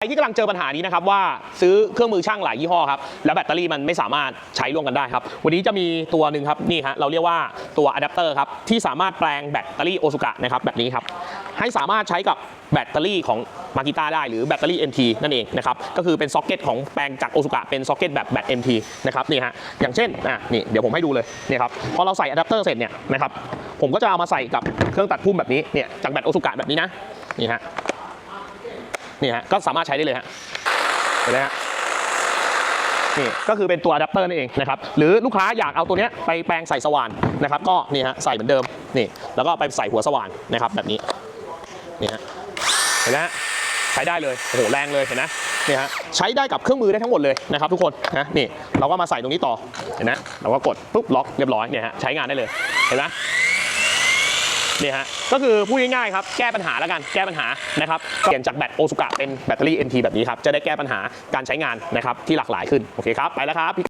ใครที่กำลังเจอปัญหานี้นะครับว่าซื้อเครื่องมือช่างหลายยี่ห้อครับแล้วแบตเตอรี่มันไม่สามารถใช้ร่วมกันได้ครับวันนี้จะมีตัวหนึ่งครับนี่ฮะเราเรียกว่าตัวอะแดปเตอร์ครับที่สามารถแปลงแบตเตอรี่โอซุกะนะครับแบบนี้ครับให้สามารถใช้กับแบตเตอรี่ของมากิต้าได้หรือแบตเตอรี่ MT นั่นเองนะครับก็คือเป็นซ็อกเก็ตของแปลงจากโอซุกะเป็นซ็อกเก็ตแบบแบต MT นะครับนี่ฮะอย่างเช่นอะนี่เดี๋ยวผมให้ดูเลยนี่ครับพอเราใส่อะแดปเตอร์เสร็จเนี่ยนะครับผมก็จะเอามาใส่กับเครื่องตัดพุ่มแบบนี้เนี่ยจากแบตโอซุกะแบบนี้นะนี่ฮะ นี่ฮะก็สามารถใช้ได้เลยฮะเห็นไหมฮะนี่ก็คือเป็นตัวอะแดปเตอร์นั่นเองนะครับหรือลูกค้าอยากเอาตัวเนี้ยไปแปลงใส่สว่านนะครับก็นี่ฮะใส่เหมือนเดิมนี่แล้วก็ไปใส่หัวสว่านนะครับแบบนี้นี่ฮะเห็นไหมฮะใช้ได้เลยโอ้โหแรงเลยเห็นไหมนี่ฮะใช้ได้กับเครื่องมือได้ทั้งหมดเลยนะครับทุกคนนะนี่เราก็มาใส่ตรงนี้ต่อเห็นไหมเราก็กดปุ๊บล็อกเรียบร้อยเนี่ยฮะใช้งานได้เลยเห็นไหม นี่ฮะก็คือพูดง่ายๆครับแก้ปัญหาแล้วกันแก้ปัญหานะครับเปลี่ยนจากแบตโอซุกะเป็นแบตเตอรี่ NT แบบนี้ครับจะได้แก้ปัญหาการใช้งานนะครับที่หลากหลายขึ้นโอเคครับไปแล้วครับ